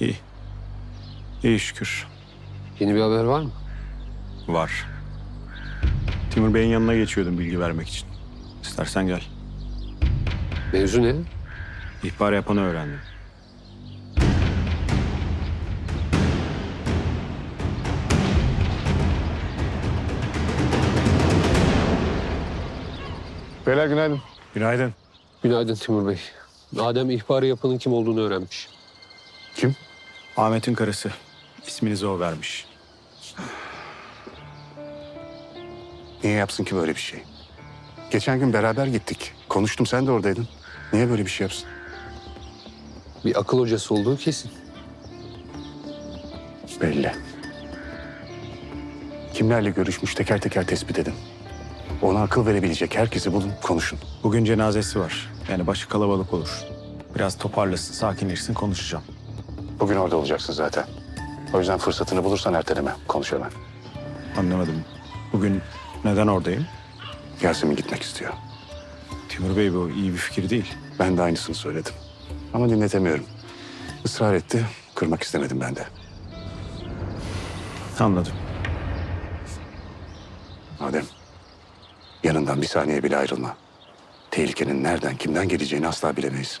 İyi. İyi şükür. Yeni bir haber var mı? Var. Timur Bey'in yanına geçiyordum bilgi vermek için. İstersen gel. Mevzu ne? İhbar yapanı öğrendim. Beyler günaydın. Günaydın. Günaydın Timur Bey. Adem ihbarı yapanın kim olduğunu öğrenmiş. Kim? Ahmet'in karısı. İsminizi o vermiş. Niye yapsın ki böyle bir şey? Geçen gün beraber gittik. Konuştum sen de oradaydın. Niye böyle bir şey yapsın? Bir akıl hocası olduğu kesin. Belli. Kimlerle görüşmüş teker teker tespit edin. Ona akıl verebilecek herkesi bulun, konuşun. Bugün cenazesi var. Yani başı kalabalık olur. Biraz toparlasın, sakinleşsin konuşacağım. Bugün orada olacaksın zaten. O yüzden fırsatını bulursan erteleme, konuş hemen. Anlamadım. Bugün neden oradayım? Yasemin gitmek istiyor. Timur Bey bu iyi bir fikir değil. Ben de aynısını söyledim. Ama dinletemiyorum. Israr etti, kırmak istemedim ben de. Anladım. Adem, yanından bir saniye bile ayrılma. Tehlikenin nereden, kimden geleceğini asla bilemeyiz.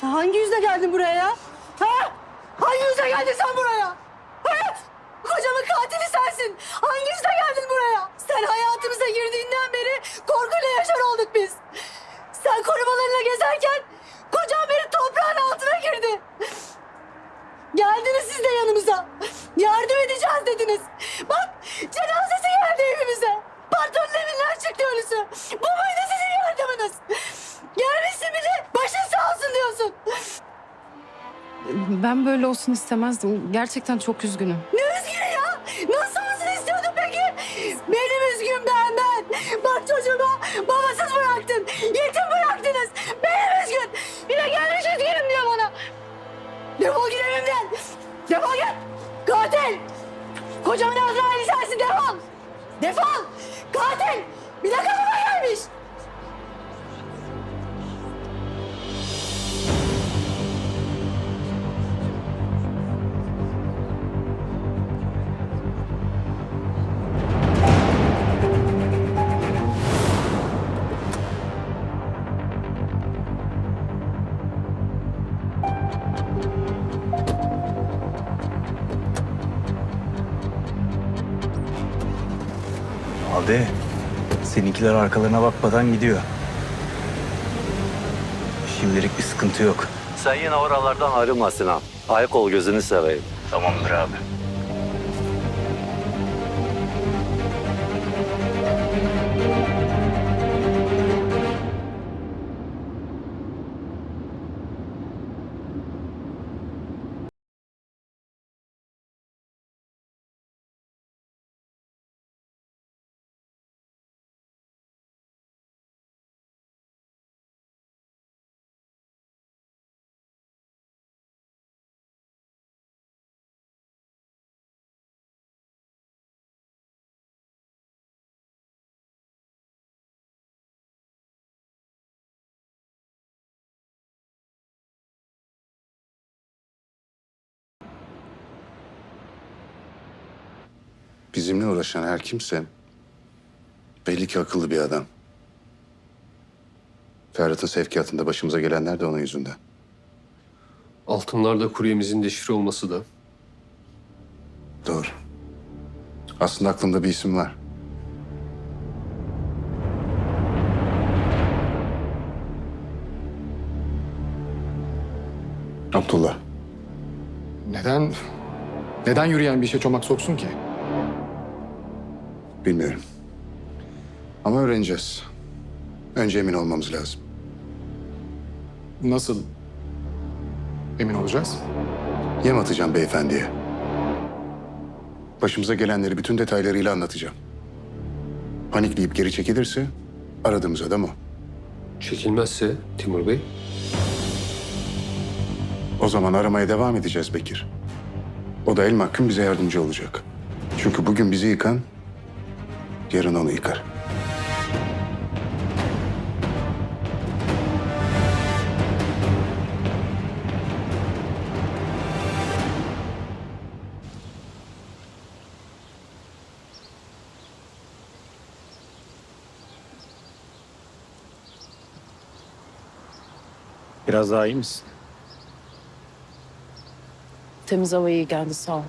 Sen hangi yüzle geldin buraya ya? Ha? Hangi yüzle geldin sen buraya? Ha? Kocamın katili sensin. Hangi yüzle geldin buraya? Sen hayatımıza girdiğinden beri korkuyla yaşar olduk biz. Sen korumalarına gezerken kocam beni toprağın altına girdi. Geldiniz siz de yanımıza. Yardım edeceğiz dediniz. Bak cenazesi geldi evimize. Patronun evinden çıktı ölüsü. Bu muydu sizin yardımınız? Gelmişsin bir de başın diyorsun. Ben böyle olsun istemezdim. Gerçekten çok üzgünüm. Ne Alde, seninkiler arkalarına bakmadan gidiyor. Şimdilik bir sıkıntı yok. Sen yine oralardan ayrılma Sinan. Ayak ol gözünü seveyim. Tamamdır abi. Bizimle uğraşan her kimse belli ki akıllı bir adam. Ferhat'ın sevkiyatında başımıza gelenler de onun yüzünden. Altınlarda kuryemizin deşifre olması da. Doğru. Aslında aklımda bir isim var. Abdullah. Neden, neden yürüyen bir işe çomak soksun ki? Bilmiyorum. Ama öğreneceğiz. Önce emin olmamız lazım. Nasıl emin olacağız? Yem atacağım beyefendiye. Başımıza gelenleri bütün detaylarıyla anlatacağım. Panikleyip geri çekilirse aradığımız adam o. Çekilmezse Timur Bey. O zaman aramaya devam edeceğiz Bekir. O da el mahkum bize yardımcı olacak. Çünkü bugün bizi yıkan, yarın onu yıkar. Biraz daha iyi misin? Temiz hava iyi geldi sağ ol.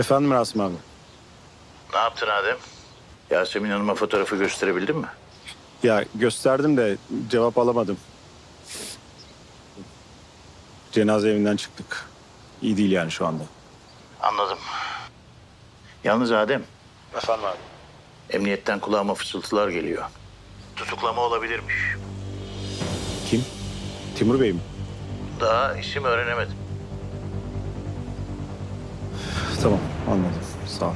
Efendim Rasim abi. Ne yaptın Adem? Yasemin Hanım'a fotoğrafı gösterebildin mi? Ya gösterdim de cevap alamadım. Cenaze evinden çıktık. İyi değil yani şu anda. Anladım. Yalnız Adem, Efendim abi. emniyetten kulağıma fısıltılar geliyor. Tutuklama olabilirmiş. Kim? Timur Bey mi? Daha isim öğrenemedim. Tamam anladım. Sağ ol.